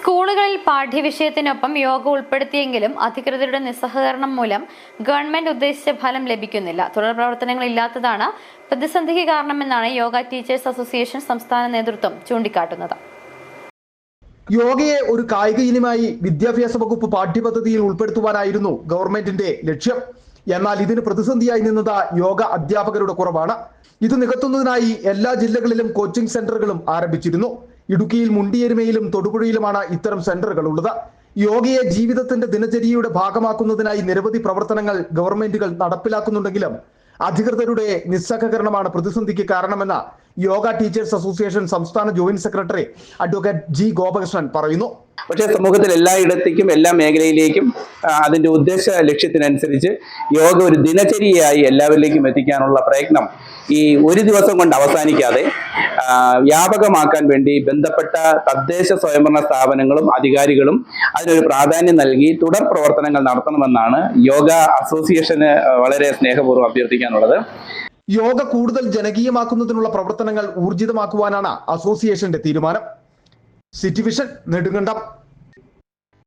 സ്കൂളുകളിൽ പാഠ്യവിഷയത്തിനൊപ്പം യോഗ ഉൾപ്പെടുത്തിയെങ്കിലും അധികൃതരുടെ നിസ്സഹകരണം മൂലം ഗവൺമെന്റ് ഉദ്ദേശിച്ച ഫലം ലഭിക്കുന്നില്ല. തുടർ പ്രവർത്തനങ്ങൾ ഇല്ലാത്തതാണ് പ്രതിസന്ധിക്ക് കാരണമെന്നാണ് യോഗ ടീച്ചേഴ്സ് അസോസിയേഷൻ സംസ്ഥാന നേതൃത്വം ചൂണ്ടിക്കാട്ടുന്നത്. യോഗയെ ഒരു കായിക ഇനമായി വിദ്യാഭ്യാസ വകുപ്പ് പാഠ്യപദ്ധതിയിൽ ഉൾപ്പെടുത്തുവാനായിരുന്നു ഗവൺമെന്റിന്റെ ലക്ഷ്യം. എന്നാൽ ഇതിന് പ്രതിസന്ധിയായി നിന്നത് യോഗ അധ്യാപകരുടെ കുറവാണ്. ഇത് നികത്തുന്നതിനായി എല്ലാ ജില്ലകളിലും കോച്ചിംഗ് സെന്ററുകളും ആരംഭിച്ചിരുന്നു. ഇടുക്കിയിൽ മുണ്ടിയെരുമയിലും തൊടുപുഴയിലുമാണ് ഇത്തരം സെന്ററുകൾ ഉള്ളത് യോഗയെ ജീവിതത്തിന്റെ ദിനചര്യയുടെ ഭാഗമാക്കുന്നതിനായി നിരവധി പ്രവർത്തനങ്ങൾ ഗവൺമെന്റുകൾ നടപ്പിലാക്കുന്നുണ്ടെങ്കിലും അധികൃതരുടെ നിസ്സഹകരണമാണ് പ്രതിസന്ധിക്ക് കാരണമെന്ന് യോഗ ടീച്ചേഴ്സ് അസോസിയേഷൻ സംസ്ഥാന joint secretary advocate G Gopakrishnan പറയുന്നു. പക്ഷേ സമൂഹത്തിൽ എല്ലായിടത്തേക്കും എല്ലാ മേഖലയിലേക്കും അതിന്റെ ഉദ്ദേശ ലക്ഷ്യത്തിനനുസരിച്ച് യോഗ ഒരു ദിനചര്യയായി എല്ലാവരിലേക്കും എത്തിക്കാനുള്ള പ്രയത്നം ഈ ഒരു ദിവസം കൊണ്ട് അവസാനിക്കാതെ വ്യാപകമാക്കാൻ വേണ്ടി ബന്ധപ്പെട്ട തദ്ദേശ സ്വയംഭരണ സ്ഥാപനങ്ങളും അധികാരികളും അതിനൊരു പ്രാധാന്യം നൽകി തുടർ പ്രവർത്തനങ്ങൾ നടത്തണമെന്നാണ് യോഗ അസോസിയേഷന് വളരെ സ്നേഹപൂർവം അഭ്യർത്ഥിക്കാനുള്ളത്. യോഗ കൂടുതൽ ജനകീയമാക്കുന്നതിനുള്ള പ്രവർത്തനങ്ങൾ ഊർജിതമാക്കുവാനാണ് അസോസിയേഷന്റെ തീരുമാനം. City vision Nedumkandam.